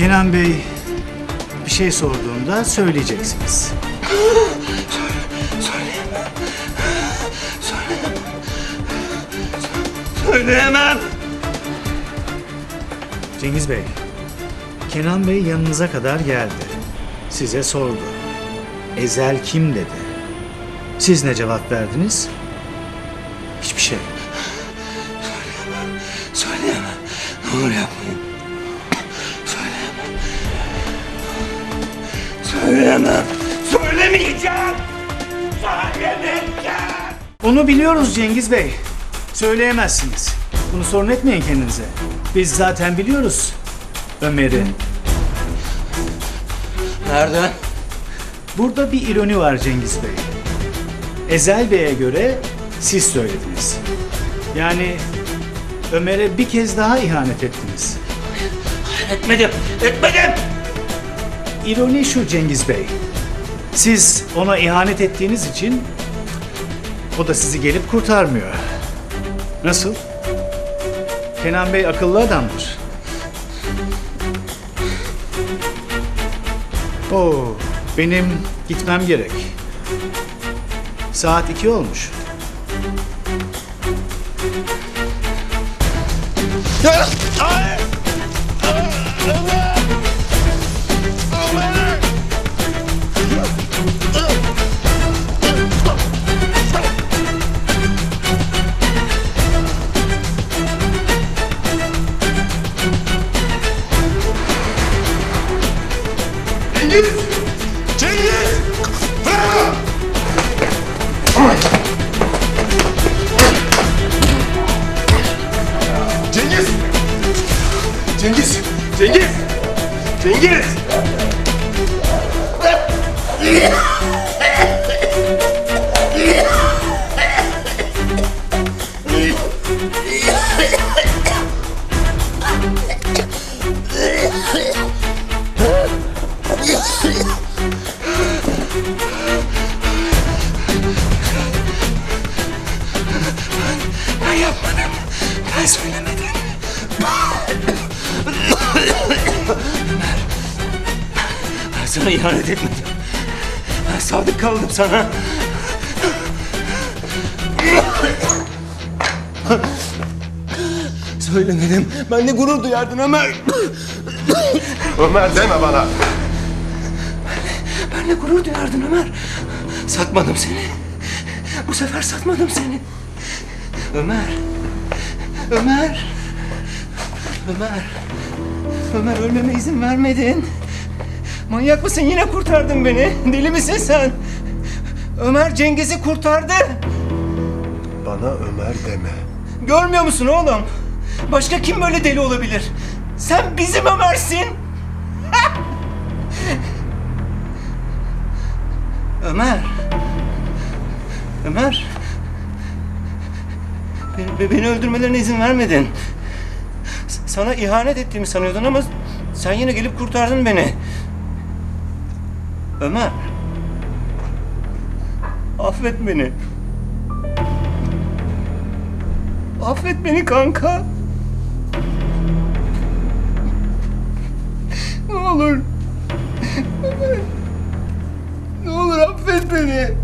Kenan Bey bir şey sorduğunda söyleyeceksiniz. Söyleyemem. Cengiz Bey, Kenan Bey yanınıza kadar geldi. Size sordu. Ezel kim dedi. Siz ne cevap verdiniz? Hiçbir şey. Söyleyemem. Ne olur yapmayın. Söyleyemem. Söyleyemem. Söylemeyeceğim. Söylemeyeceğim. Onu biliyoruz Cengiz Bey. Söyleyemezsiniz. Bunu sorun etmeyin kendinize. Biz zaten biliyoruz Ömer'i. Nereden? Burada bir ironi var Cengiz Bey. Ezel Bey'e göre siz söylediniz. Yani Ömer'e bir kez daha ihanet ettiniz. Etmedim. Etmedim. İroni şu Cengiz Bey. Siz ona ihanet ettiğiniz için o da sizi gelip kurtarmıyor. Nasıl? Kenan Bey akıllı adamdır. Oo, benim gitmem gerek. Saat iki olmuş. Cengiz! Cengiz! Cengiz! Cengiz! Ben Ben söylemedim. Ben sana ihanet etmedim. Ben sadık kaldım sana. Söylemedim. Ben de gurur duyardın Ömer. Ömer deme bana. Ben de gurur duyardın Ömer. Satmadım seni. Bu sefer satmadım seni. Ömer. Ömer. Ömer. Ömer ölmeme izin vermedin. Manyak mısın? Yine kurtardın beni. Deli misin sen? Ömer Cengiz'i kurtardı. Bana Ömer deme. Görmüyor musun oğlum? Başka kim böyle deli olabilir? Sen bizim Ömer'sin. Ömer. Ömer. Beni, öldürmelerine izin vermedin. Sana ihanet ettiğimi sanıyordun ama sen yine gelip kurtardın beni. Ömer. Affet beni. Affet beni kanka. Ne olur. Ne olur affet beni.